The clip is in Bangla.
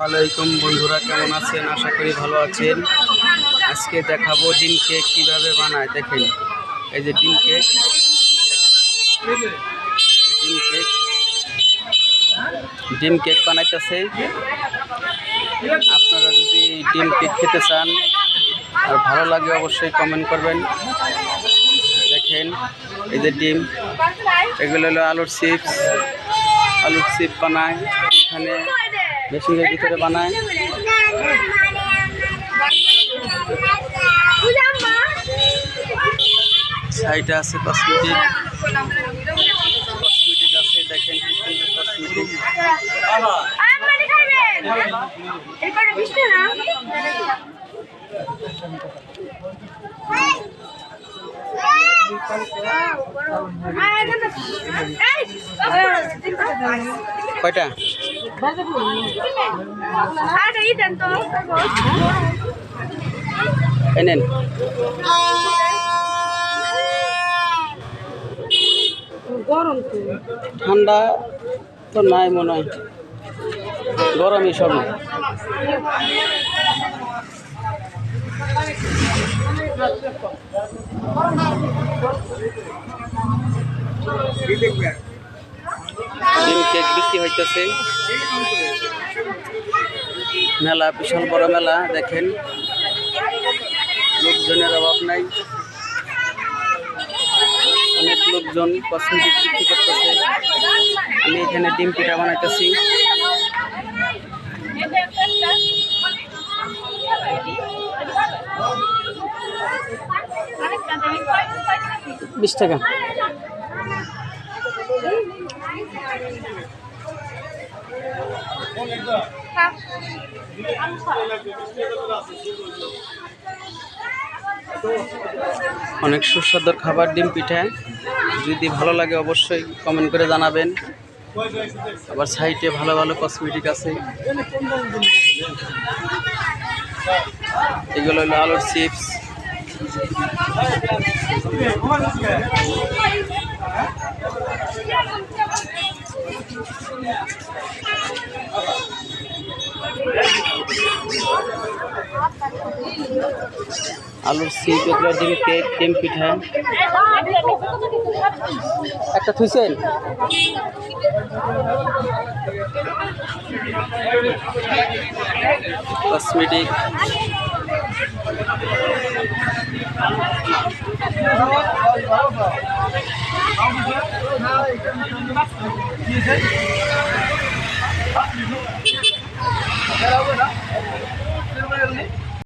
আলাইকুম বন্ধুরা, কেমন আছেন? আশা করি ভালো আছেন। আজকে দেখাবো ডিম কেক কীভাবে বানায়, দেখেন। এই যে ডিম কেক। ডিম কেক। ডিম কেক বানাইতেছে। আপনারা যদি ডিম কেক খেতে চান আর ভালো লাগে, অবশ্যই কমেন্ট করবেন। দেখেন, এই যে ডিম। এগুলো হলো আলুর চিপস। আলুর চিপ বানায়। এখানে মেশিনের ভিতরে বানায়। সাইডে আছে কসমেটিক। কসমেটিক আছে দেখেন কি সুন্দর কসমেটিক। কয়টা? এই নেন গরম তো। ঠান্ডা তো নাই মনে হয়। গরমই সব। ডিম কেক বিক্রি হইতেছে। মেলা, বিশাল বড় মেলা, দেখেন। লোকজনের অভাব নাই। অনেক লোকজন কসমেটিক বিক্রি করতেছে। আমি এখানে ডিম পিঠা বানাইতেছি। বিশ টাকা। অনেক সুস্বাদু খাবার, ডিম পিঠা। যদি ভালো লাগে অবশ্যই কমেন্ট করে জানাবেন। আবার সাইটে ভালো ভালো কসমেটিক আছে। এগুলো হলো আলুর চিপস আলুর চিপ এগুলো কেক পিঠা একটা থুইছেন? কসমেটিক